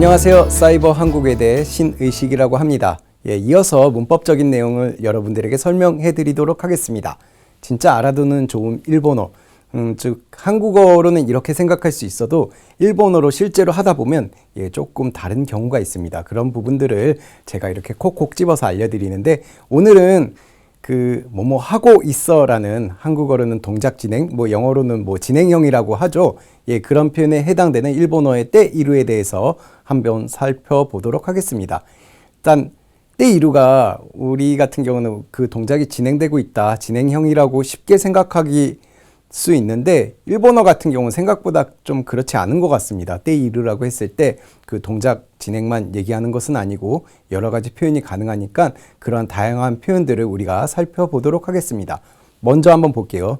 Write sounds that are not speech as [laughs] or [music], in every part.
안녕하세요. 사이버 한국에 대해 신의식이라고 합니다. 예, 이어서 문법적인 내용을 여러분들에게 설명해 드리도록 하겠습니다. 진짜 알아두는 좋은 일본어, 음, 즉 한국어로는 이렇게 생각할 수 있어도 일본어로 실제로 하다 보면 예, 조금 다른 경우가 있습니다. 그런 부분들을 제가 이렇게 콕콕 집어서 알려드리는데 오늘은 그 뭐뭐 하고 있어라는 한국어로는 동작 진행, 뭐 영어로는 뭐 진행형이라고 하죠. 예, 그런 표현에 해당되는 일본어의 때 이루에 대해서 한번 살펴보도록 하겠습니다. 일단 때 이루가 우리 같은 경우는 그 동작이 진행되고 있다, 진행형이라고 쉽게 생각하기 수 있는데 일본어 같은 경우는 생각보다 좀 그렇지 않은 것 같습니다. 때 이르라고 했을 때 그 동작 진행만 얘기하는 것은 아니고 여러 가지 표현이 가능하니까 그런 다양한 표현들을 우리가 살펴보도록 하겠습니다. 먼저 한번 볼게요.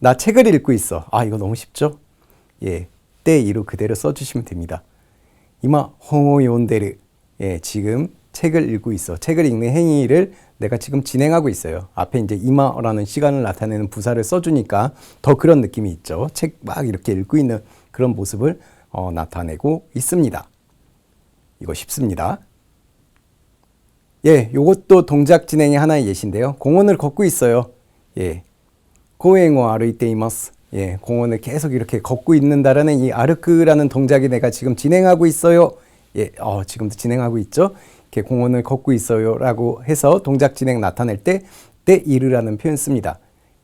나 책을 읽고 있어. 아, 이거 너무 쉽죠? 예. 때 이루 그대로 써주시면 됩니다. 이마 요데르 예, 지금 책을 읽고 있어. 책을 읽는 행위를 내가 지금 진행하고 있어요. 앞에 이제 이마라는 시간을 나타내는 부사를 써주니까 더 그런 느낌이 있죠. 책 막 이렇게 읽고 있는 그런 모습을 어, 나타내고 있습니다. 이거 쉽습니다. 예, 이것도 동작 진행의 하나의 예시인데요. 공원을 걷고 있어요. 예. 고행어 아르이테이머스. 예, 공원을 계속 이렇게 걷고 있는다라는 이 아르크라는 동작이 내가 지금 진행하고 있어요. 예, 어, 지금도 진행하고 있죠. 이렇게 공원을 걷고 있어요라고 해서 동작 진행 나타낼 때, 때 이르라는 표현 씁니다.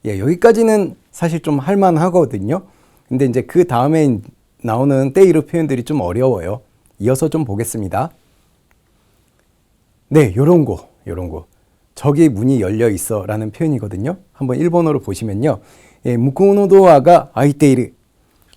예, 여기까지는 사실 좀 할만하거든요. 근데 이제 그 다음에 나오는 때 이르 표현들이 좀 어려워요. 이어서 좀 보겠습니다. 네, 요런 거, 요런 거. 저기 문이 열려 있어 라는 표현이거든요. 한번 일본어로 보시면요. 예, 무코노 도어가 아이테이르.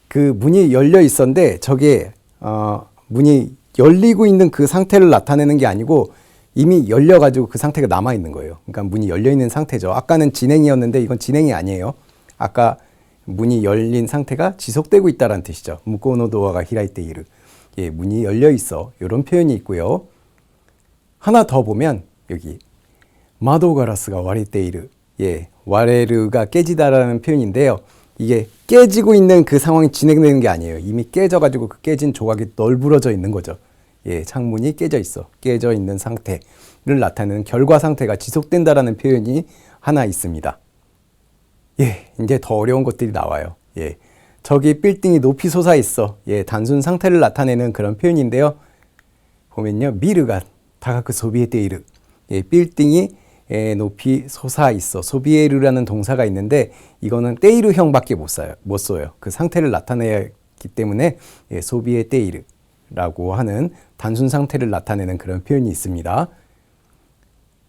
그 문이 열려 있었는데 저게 어, 문이 열리고 있는 그 상태를 나타내는 게 아니고 이미 열려가지고 그 상태가 남아 있는 거예요. 그러니까 문이 열려 있는 상태죠. 아까는 진행이었는데 이건 진행이 아니에요. 아까 문이 열린 상태가 지속되고 있다라는 뜻이죠. 무코노 도어가 히라이테이르. 예, 문이 열려 있어. 이런 표현이 있고요. 하나 더 보면 여기 마도 가라스가 와리테이르. 예, 와레르가 깨지다라는 표현인데요. 이게 깨지고 있는 그 상황이 진행되는 게 아니에요. 이미 깨져가지고 그 깨진 조각이 널브러져 있는 거죠. 예, 창문이 깨져 있어. 깨져 있는 상태를 나타내는 결과 상태가 지속된다라는 표현이 하나 있습니다. 예, 이제 더 어려운 것들이 나와요. 예, 저기 빌딩이 높이 솟아 있어. 예, 단순 상태를 나타내는 그런 표현인데요. 보면요, 미르가 다가크 소비에테이르. 예, 빌딩이 에 높이 솟아 있어. 소비에르라는 동사가 있는데 이거는 때이르형밖에 못 써요. 못 써요. 그 상태를 나타내기 때문에 예, 소비에 때이르라고 하는 단순 상태를 나타내는 그런 표현이 있습니다.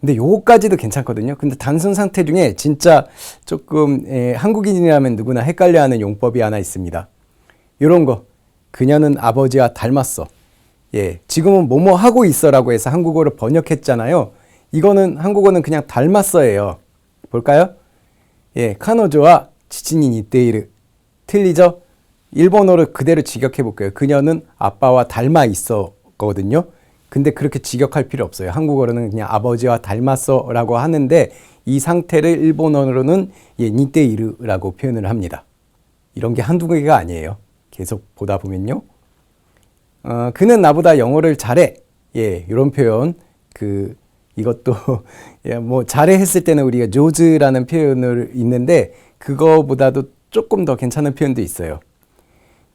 근데 요거까지도 괜찮거든요. 근데 단순 상태 중에 진짜 조금 에, 한국인이라면 누구나 헷갈려하는 용법이 하나 있습니다. 요런 거. 그녀는 아버지와 닮았어. 예, 지금은 뭐뭐 하고 있어라고 해서 한국어로 번역했잖아요. 이거는 한국어는 그냥 닮았어예요. 볼까요? 예, 카노조와 지친인 이때이르. 틀리죠? 일본어를 그대로 직역해 볼게요. 그녀는 아빠와 닮아 있어 거든요. 근데 그렇게 직역할 필요 없어요. 한국어로는 그냥 아버지와 닮았어라고 하는데 이 상태를 일본어로는 예, 니테이르라고 표현을 합니다. 이런 게 한두 개가 아니에요. 계속 보다 보면요. 어, 그는 나보다 영어를 잘해. 예, 이런 표현. 그 이것도 [laughs] 뭐 잘해 했을 때는 우리가 조즈라는 표현을 있는데 그거보다도 조금 더 괜찮은 표현도 있어요.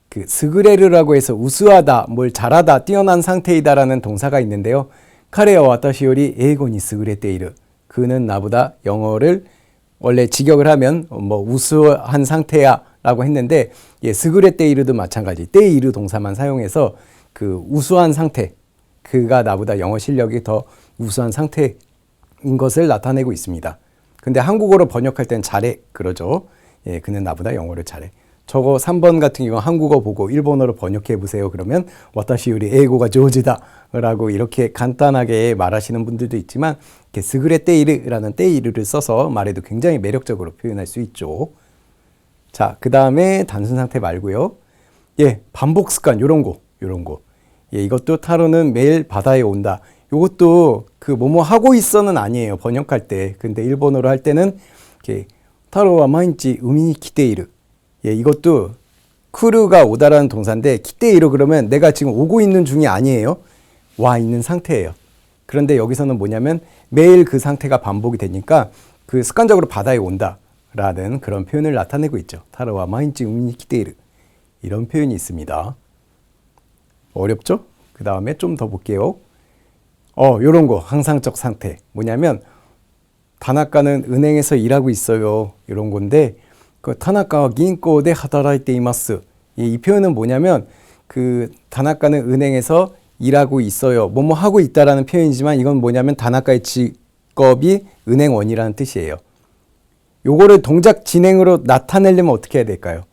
그 스그레르라고 해서 우수하다, 뭘 잘하다, 뛰어난 상태이다라는 동사가 있는데요. 카레와 와타시요리 에고니 스그레테이르. 그는 나보다 영어를 원래 직역을 하면 뭐 우수한 상태야라고 했는데 예, 스그레테이르도 마찬가지. 때이르 동사만 사용해서 그 우수한 상태, 그가 나보다 영어 실력이 더 우수한 상태인 것을 나타내고 있습니다. 근데 한국어로 번역할 땐 잘해 그러죠. 예, 그는 나보다 영어를 잘해. 저거 3번 같은 경우 한국어 보고 일본어로 번역해 보세요. 그러면 와타시 요리 에고가 조지다라고 이렇게 간단하게 말하시는 분들도 있지만 이렇게 스그레 때이르라는 때이르를 써서 말해도 굉장히 매력적으로 표현할 수 있죠. 자, 그 다음에 단순 상태 말고요. 예, 반복 습관 요런 거. 요런 거. 예, 이것도 타로는 매일 바다에 온다. 이것도 그 뭐뭐 하고 있어는 아니에요. 번역할 때. 근데 일본어로 할 때는 이렇게 타로와 마인치 우미니 키테이르. 예, 이것도 쿠르가 오다라는 동사인데 키테이로 그러면 내가 지금 오고 있는 중이 아니에요. 와 있는 상태예요. 그런데 여기서는 뭐냐면 매일 그 상태가 반복이 되니까 그 습관적으로 바다에 온다라는 그런 표현을 나타내고 있죠. 타르와 마인치 우미 키테이르 이런 표현이 있습니다. 어렵죠? 그 다음에 좀 더 볼게요. 어, 요런 거 항상적 상태 뭐냐면 타나카는 은행에서 일하고 있어요. 이런 건데 그 타나카와 긴코데 하다라이테 이마스. 이, 이 표현은 뭐냐면 그 타나카는 은행에서 일하고 있어요. 뭐뭐 하고 있다라는 표현이지만 이건 뭐냐면 타나카의 직업이 은행원이라는 뜻이에요. 요거를 동작 진행으로 나타내려면 어떻게 해야 될까요?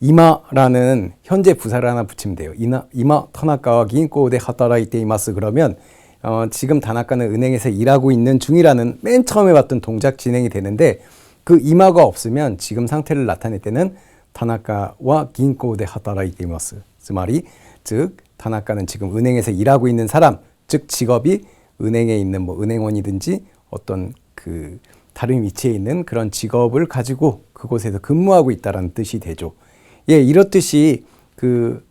이마라는 현재 부사를 하나 붙이면 돼요. 이나, 이마 타나카와 긴코데 하다라이테 이마스 그러면 어, 지금 다나카는 은행에서 일하고 있는 중이라는 맨 처음에 봤던 동작 진행이 되는데 그 이마가 없으면 지금 상태를 나타낼 때는 타나카와 긴코데 하다라이테 이마스. 그 말이 즉 타나카는 지금 은행에서 일하고 있는 사람, 즉 직업이 은행에 있는 뭐 은행원이든지 어떤 그 다른 위치에 있는 그런 직업을 가지고 그곳에서 근무하고 있다라는 뜻이 되죠. 예, 이렇듯이 그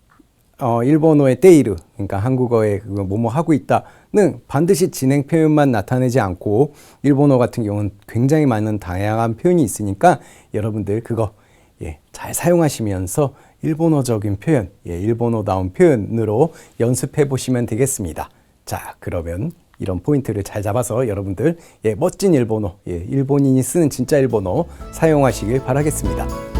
어, 일본어의 때이르, 그러니까 한국어의 그 뭐뭐 하고 있다는 반드시 진행 표현만 나타내지 않고 일본어 같은 경우는 굉장히 많은 다양한 표현이 있으니까 여러분들 그거 예, 잘 사용하시면서 일본어적인 표현, 예, 일본어다운 표현으로 연습해 보시면 되겠습니다. 자, 그러면 이런 포인트를 잘 잡아서 여러분들 예, 멋진 일본어, 예, 일본인이 쓰는 진짜 일본어 사용하시길 바라겠습니다.